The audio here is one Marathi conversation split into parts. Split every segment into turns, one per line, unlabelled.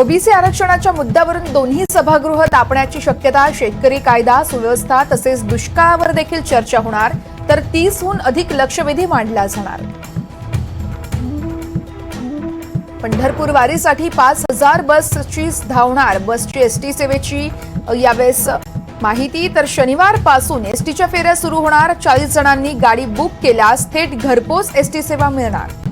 ओबीसी आरक्षणाच्या मुद्द्यावरून दोन्ही सभागृह तापण्याची शक्यता शेतकरी कायदा सुव्यवस्था तसेच दुष्काळावर देखील चर्चा होणार तर तीसहून अधिक लक्षवेधी मांडला जाणार. पंढरपूर वारीसाठी पाच हजार बसची धावणार बसची एसटी सेवेची यावेळेस माहिती तर शनिवारपासून एसटीच्या फेऱ्या सुरू होणार चाळीस जणांनी गाडी बुक केल्यास थेट घरपोच एसटी सेवा मिळणार.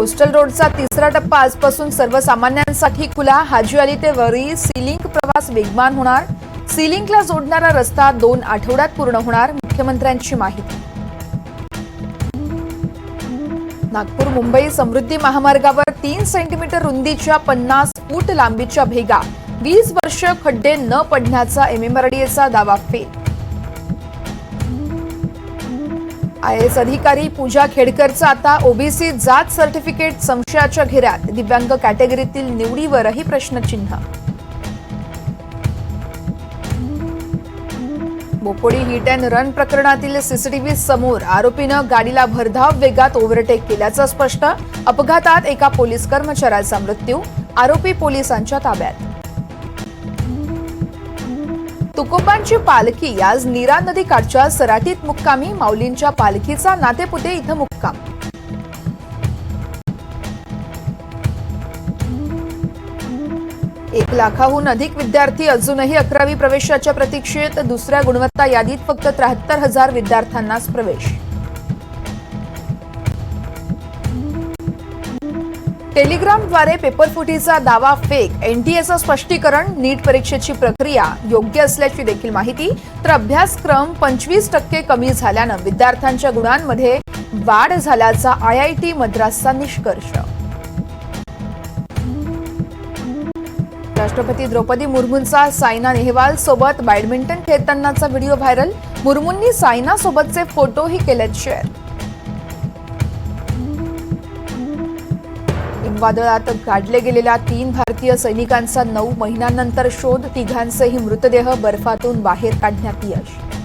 कोस्टल रोडचा तिसरा टप्पा आजपासून सर्वसामान्यांसाठी खुला. हाजी अली ते वरी सीलिंग प्रवास वेगवान होणार. सीलिंगला जोडणारा रस्ता दोन आठवड्यात पूर्ण होणार मुख्यमंत्र्यांची माहिती. नागपूर मुंबई समृद्धी महामार्गावर तीन सेंटीमीटर रुंदीच्या पन्नास फूट लांबीच्या भेगा. वीस वर्ष खड्डे न पडण्याचा एमएमआरडीएचा दावा फेल. आय एस अधिकारी पूजा खेडकरचं आता ओबीसी जात सर्टिफिकेट संशयाच्या घेऱ्यात. दिव्यांग कॅटेगरीतील निवडीवरही प्रश्नचिन्ह. बोपोडी हिट अँड रन प्रकरणातील सीसीटीव्ही समोर आरोपीनं गाडीला भरधाव वेगात ओव्हरटेक केल्याचं स्पष्ट. अपघातात एका पोलीस कर्मचाऱ्याचा मृत्यू. आरोपी पोलिसांच्या ताब्यात. तुकोबांची पालखी आज नीरा नदी काठच्या सराटीत मुक्कामी. माऊलींच्या पालखीचा नातेपुते इथं मुक्काम. एक लाखाहून अधिक विद्यार्थी अजूनही अकरावी प्रवेशाच्या प्रतीक्षेत. दुसऱ्या गुणवत्ता यादीत फक्त त्र्याहत्तर हजार विद्यार्थ्यांनाच प्रवेश. टेलिग्रामद्वारे पेपरफुटीचा दावा फेक एनटीएचं स्पष्टीकरण नीट परीक्षेची प्रक्रिया योग्य असल्याची देखील माहिती तर अभ्यासक्रम पंचवीस टक्के कमी झाल्यानं विद्यार्थ्यांच्या गुणांमध्ये वाढ झाल्याचा आय आय टी मद्रासचा निष्कर्ष. राष्ट्रपती द्रौपदी मुर्मूंचा सायना नेहवाल सोबत बॅडमिंटन खेळतानाचा व्हिडिओ व्हायरल. मुर्मूंनी सायना सोबतचे फोटोही केलेत शेअर. वादळात काढले गेलेल्या तीन भारतीय सैनिकांचा नऊ महिन्यांनंतर शोध तिघांचेही मृतदेह बर्फातून बाहेर काढण्यात यश.